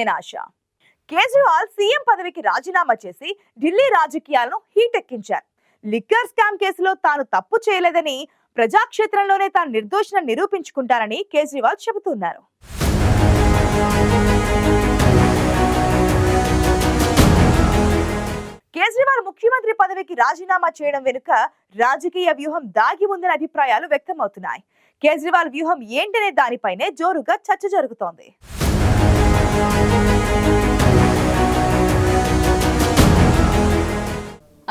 నినాశ Kejriwal CM పదవికి రాజీనామా చేసి ఢిల్లీ రాజకీయాలను హీటెక్కించారు లిక్కర్ స్కామ్ కేసులో తాను తప్పు చేయలేదని ప్రజాక్షేత్రంలోనే తాను నిర్దోషణ నిరూపించుకుంటారని కేజ్రీవాల్ చెబుతున్నారు. కేజ్రీవాల్ ముఖ్యమంత్రి పదవికి రాజీనామా చేయడం వెనుక రాజకీయ వ్యూహం దాగి ఉందనే అభిప్రాయాలు వ్యక్తమవుతున్నాయి. కేజ్రీవాల్ వ్యూహం ఏంటనే దానిపైనే జోరుగా చర్చ జరుగుతోంది.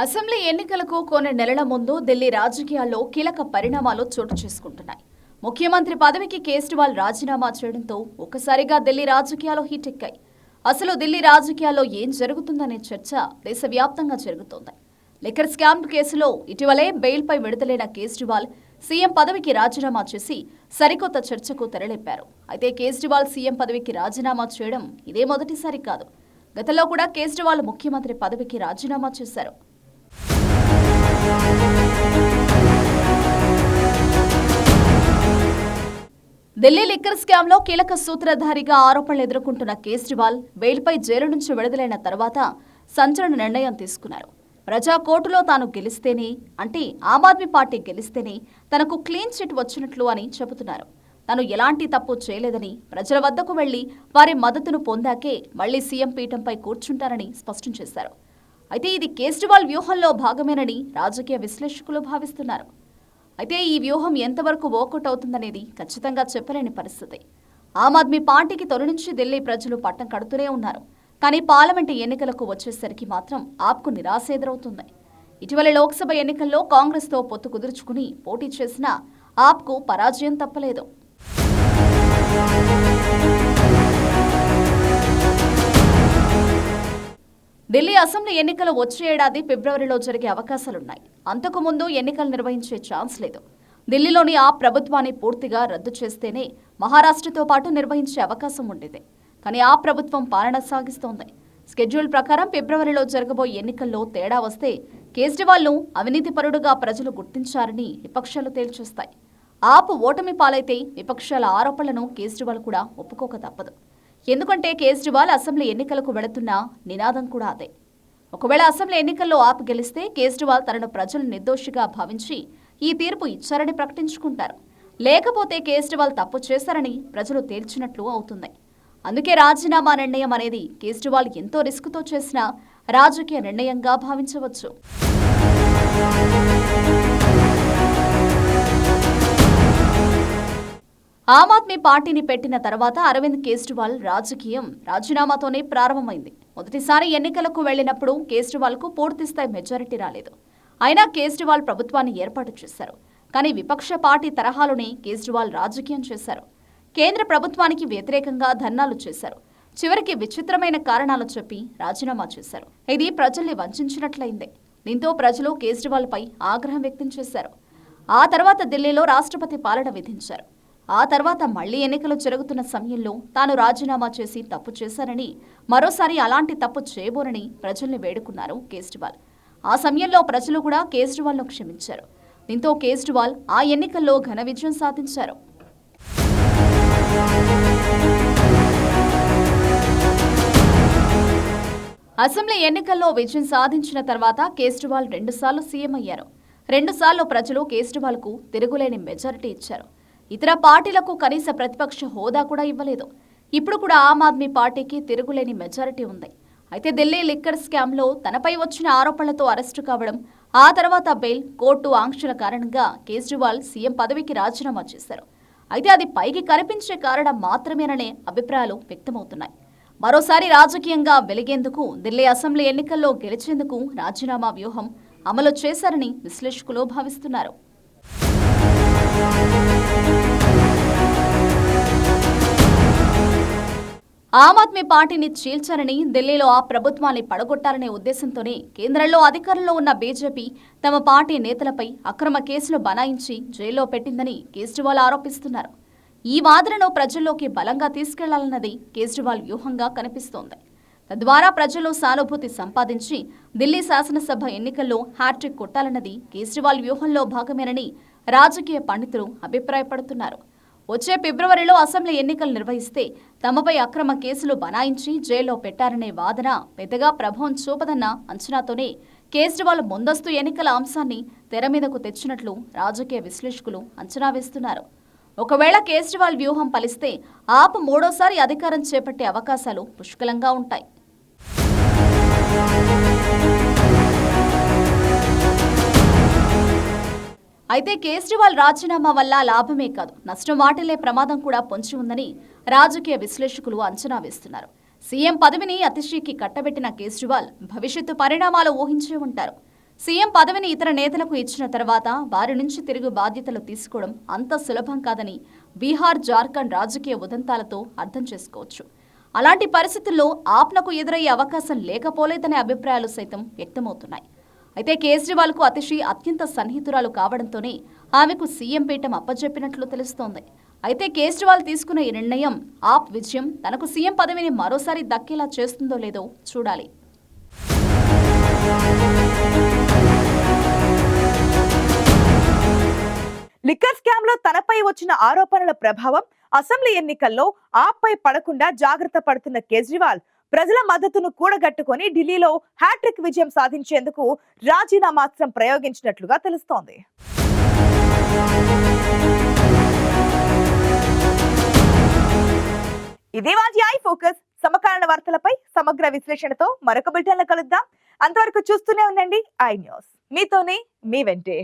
అసెంబ్లీ ఎన్నికలకు కొన్ని నెలల ముందు ఢిల్లీ రాజకీయాల్లో కీలక పరిణామాలు చోటు చేసుకుంటున్నాయి. ముఖ్యమంత్రి పదవికి కేజ్రీవాల్ రాజీనామా చేయడంతో ఒక్కసారిగా ఢిల్లీ రాజకీయాలు హీటెక్కాయి అసలు ఢిల్లీ రాజకీయాల్లో ఏం జరుగుతుందనే చర్చ దేశవ్యాప్తంగా జరుగుతోంది. లిక్కర్ స్కామ్ కేసులో ఇటీవలే బెయిల్పై విడుదలైన కేజ్రీవాల్ సీఎం పదవికి రాజీనామా చేసి సరికొత్త చర్చకు తెరలేపారు. అయితే కేజ్రీవాల్ సీఎం పదవికి రాజీనామా చేయడం ఇదే మొదటిసారి కాదు. గతంలో కూడా కేజ్రీవాల్ ముఖ్యమంత్రి పదవికి రాజీనామా చేశారు. ఢిల్లీ లిక్కర్ స్కామ్లో కీలక సూత్రధారిగా ఆరోపణలు ఎదుర్కొంటున్న కేజ్రీవాల్ బెయిల్పై జైలు నుంచి విడుదలైన తర్వాత సంచలన నిర్ణయం తీసుకున్నారు. ప్రజా కోర్టులో తాను గెలిస్తేనే అంటే ఆమ్ ఆద్మీ పార్టీ గెలిస్తేనే తనకు క్లీన్ చిట్ వచ్చినట్లు అని చెబుతున్నారు. తను ఎలాంటి తప్పు చేయలేదని ప్రజల వద్దకు వెళ్ళి వారి మద్దతును పొందాకే మళ్ళీ సీఎం పీఠంపై కూర్చుంటారని స్పష్టం చేశారు. అయితే ఇది కేజ్రీవాల్ వ్యూహంలో భాగమేనని రాజకీయ విశ్లేషకులు భావిస్తున్నారు. అయితే ఈ వ్యూహం ఎంతవరకు వర్కౌట్ అవుతుందనేది ఖచ్చితంగా చెప్పలేని పరిస్థితి. ఆమ్ ఆద్మీ పార్టీకి తొలి నుంచి ఢిల్లీ ప్రజలు పట్టం కడుతూనే ఉన్నారు. కానీ పార్లమెంటు ఎన్నికలకు వచ్చేసరికి మాత్రం ఆప్కు నిరాశ ఎదురవుతుంది. ఇటీవల లోక్సభ ఎన్నికల్లో కాంగ్రెస్తో పొత్తు కుదుర్చుకుని పోటీ చేసిన ఆప్కు పరాజయం తప్పలేదు. ఢిల్లీ అసెంబ్లీ ఎన్నికలు వచ్చే ఏడాది ఫిబ్రవరిలో జరిగే అవకాశాలున్నాయి. అంతకు ముందు ఎన్నికలు నిర్వహించే ఛాన్స్ లేదు. ఢిల్లీలోని ఆ ప్రభుత్వాన్ని పూర్తిగా రద్దు చేస్తేనే మహారాష్ట్రతో పాటు నిర్వహించే అవకాశం ఉండేది. కానీ ఆ ప్రభుత్వం పాలన సాగిస్తోంది. స్కెడ్యూల్ ప్రకారం ఫిబ్రవరిలో జరగబోయే ఎన్నికల్లో తేడా వస్తే కేజ్రీవాల్ను అవినీతిపరుడుగా ప్రజలు గుర్తించారని విపక్షాలు తేల్చేస్తాయి. ఆపు ఓటమి పాలైతే విపక్షాల ఆరోపణలను కేజ్రీవాల్ కూడా ఒప్పుకోక తప్పదు. ఎందుకంటే కేజ్రీవాల్ అసెంబ్లీ ఎన్నికలకు వెళుతున్న నినాదం కూడా అదే. ఒకవేళ అసెంబ్లీ ఎన్నికల్లో ఆప్ గెలిస్తే కేజ్రీవాల్ తనను ప్రజలు నిర్దోషిగా భావించి ఈ తీర్పు ఇచ్చారని ప్రకటించుకుంటారు. లేకపోతే కేజ్రీవాల్ తప్పు చేశారని ప్రజలు తేల్చినట్లు అవుతుంది. అందుకే రాజీనామా నిర్ణయం అనేది కేజ్రీవాల్ ఎంతో రిస్క్తో చేసిన రాజకీయ నిర్ణయంగా భావించవచ్చు. ఆమ్ ఆద్మీ పార్టీని పెట్టిన తర్వాత అరవింద్ కేజ్రీవాల్ రాజకీయం రాజీనామాతోనే ప్రారంభమైంది. మొదటిసారి ఎన్నికలకు వెళ్ళినప్పుడు కేజ్రీవాల్కు పూర్తిస్థాయి మెజారిటీ రాలేదు. అయినా కేజ్రీవాల్ ప్రభుత్వాన్ని ఏర్పాటు చేశారు. కానీ విపక్ష పార్టీ తరహాలోనే కేజ్రీవాల్ రాజకీయం చేశారు. కేంద్ర ప్రభుత్వానికి వ్యతిరేకంగా ధర్నాలు చేశారు. చివరికి విచిత్రమైన కారణాలు చెప్పి రాజీనామా చేశారు. ఇది ప్రజల్ని వంచినట్లయింది. దీంతో ప్రజలు కేజ్రీవాల్పై ఆగ్రహం వ్యక్తం చేశారు. ఆ తర్వాత ఢిల్లీలో రాష్ట్రపతి పాలన విధించారు. ఆ తర్వాత మళ్ళీ ఎన్నికలు జరుగుతున్న సమయంలో తాను రాజీనామా చేసి తప్పు చేశారని మరోసారి అలాంటి తప్పు చేయబోనని ప్రజల్ని వేడుకున్నారు కేజ్రీవాల్. ఆ సమయంలో ప్రజలు కూడా కేజ్రీవాల్ను క్షమించారు. దీంతో కేజ్రీవాల్ ఆ ఎన్నికల్లో ఘన విజయం సాధించారు. అసెంబ్లీ ఎన్నికల్లో విజయం సాధించిన తర్వాత కేజ్రీవాల్ రెండుసార్లు సీఎం అయ్యారు. రెండుసార్లు ప్రజలు కేజ్రీవాల్కు తిరుగులేని మెజారిటీ ఇచ్చారు. ఇతర పార్టీలకు కనీస ప్రతిపక్ష హోదా కూడా ఇవ్వలేదు. ఇప్పుడు కూడా ఆమ్ ఆద్మీ పార్టీకి తిరుగులేని మెజారిటీ ఉంది. అయితే ఢిల్లీ లిక్కర్ స్కామ్లో తనపై వచ్చిన ఆరోపణలతో అరెస్టు కావడం ఆ తర్వాత బెయిల్ కోర్టు ఆంక్షల కారణంగా కేజ్రీవాల్ సీఎం పదవికి రాజీనామా చేశారు. అయితే అది పైకి కనిపించే కారణం మాత్రమేననే అభిప్రాయాలు వ్యక్తమవుతున్నాయి. మరోసారి రాజకీయంగా వెలిగేందుకు ఢిల్లీ అసెంబ్లీ ఎన్నికల్లో గెలిచేందుకు రాజీనామా వ్యూహం అమలు చేశారని విశ్లేషకులు భావిస్తున్నారు. ఆమ్ ఆద్మీ పార్టీని చీల్చారని ఢిల్లీలో ఆ ప్రభుత్వాన్ని పడగొట్టాలనే ఉద్దేశంతోనే కేంద్రంలో అధికారంలో ఉన్న బీజేపీ తమ పార్టీ నేతలపై అక్రమ కేసులు బనాయించి జైల్లో పెట్టిందని కేజ్రీవాల్ ఆరోపిస్తున్నారు. ఈ వాదనను ప్రజల్లోకి బలంగా తీసుకెళ్ళాలన్నది కేజ్రీవాల్ వ్యూహంగా కనిపిస్తోంది. తద్వారా ప్రజల్లో సానుభూతి సంపాదించి ఢిల్లీ శాసనసభ ఎన్నికల్లో హ్యాట్రిక్ కొట్టాలన్నది కేజ్రీవాల్ వ్యూహంలో భాగమేనని రాజకీయ పండితులు అభిప్రాయపడుతున్నారు. వచ్చే ఫిబ్రవరిలో అసెంబ్లీ ఎన్నికలు నిర్వహిస్తే తమపై అక్రమ కేసులు బనాయించి జైల్లో పెట్టారనే వాదన పెద్దగా ప్రభావం చూపదన్న అంచనాతోనే కేజ్రీవాల్ ముందస్తు ఎన్నికల అంశాన్ని తెర మీదకు తెచ్చినట్లు రాజకీయ విశ్లేషకులు అంచనా వేస్తున్నారు. ఒకవేళ కేజ్రీవాల్ వ్యూహం ఫలిస్తే ఆప్ మూడోసారి అధికారం చేపట్టే అవకాశాలు పుష్కలంగా ఉంటాయి. అయితే కేజ్రీవాల్ రాజీనామా వల్ల లాభమే కాదు. నష్టం వాటిల్లే ప్రమాదం కూడా పొంచి ఉందని రాజకీయ విశ్లేషకులు అంచనా వేస్తున్నారు. సీఎం పదవిని అతిశీకి కట్టబెట్టిన కేజ్రీవాల్ భవిష్యత్తు పరిణామాలు ఊహించే ఉంటారు. సీఎం పదవిని ఇతర నేతలకు ఇచ్చిన తర్వాత వారి నుంచి తిరిగి బాధ్యతలు తీసుకోవడం అంత సులభం కాదని బీహార్ జార్ఖండ్ రాజకీయ ఉదంతాలతో అర్థం చేసుకోవచ్చు. అలాంటి పరిస్థితుల్లో ఆప్నకు ఎదురయ్యే అవకాశం లేకపోలేదనే అభిప్రాయాలు సైతం వ్యక్తమవుతున్నాయి. అయితే కేజ్రీవాల్కు అతిషి అత్యంత సన్నిహితురాలు కావడంతోనే ఆమెకు సీఎం పీఠం అప్పజెప్పినట్లు తెలుస్తోంది. అయితే కేజ్రీవాల్ తీసుకున్న ఈ నిర్ణయం ఆప్ విజయం. తనకు సీఎం పదవిని మరోసారి దక్కేలా చేస్తుందో లేదో చూడాలి. లిక్కర్ స్కామ్లో తనపై వచ్చిన ఆరోపణల ప్రభావం అసెంబ్లీ ఎన్నికల్లో ఆప్పై పడకుండా జాగ్రత్త పడుతున్న కేజ్రీవాల్ ప్రజల మద్దతును కూడగట్టుకొని ఢిల్లీలో హ్యాట్రిక్ విజయం సాధించేందుకు రాజీనామాస్త్రం ప్రయోగించినట్లుగా తెలుస్తోంది. ఇదే వాటి ఐ ఫోకస్. సమకాలీన వార్తలపై సమగ్ర విశ్లేషణతో మరొక బిల్టన్లో కలుద్దాం. అంతవరకు చూస్తూనే ఉండండి. I News. మీతోనే మీ వెంటే.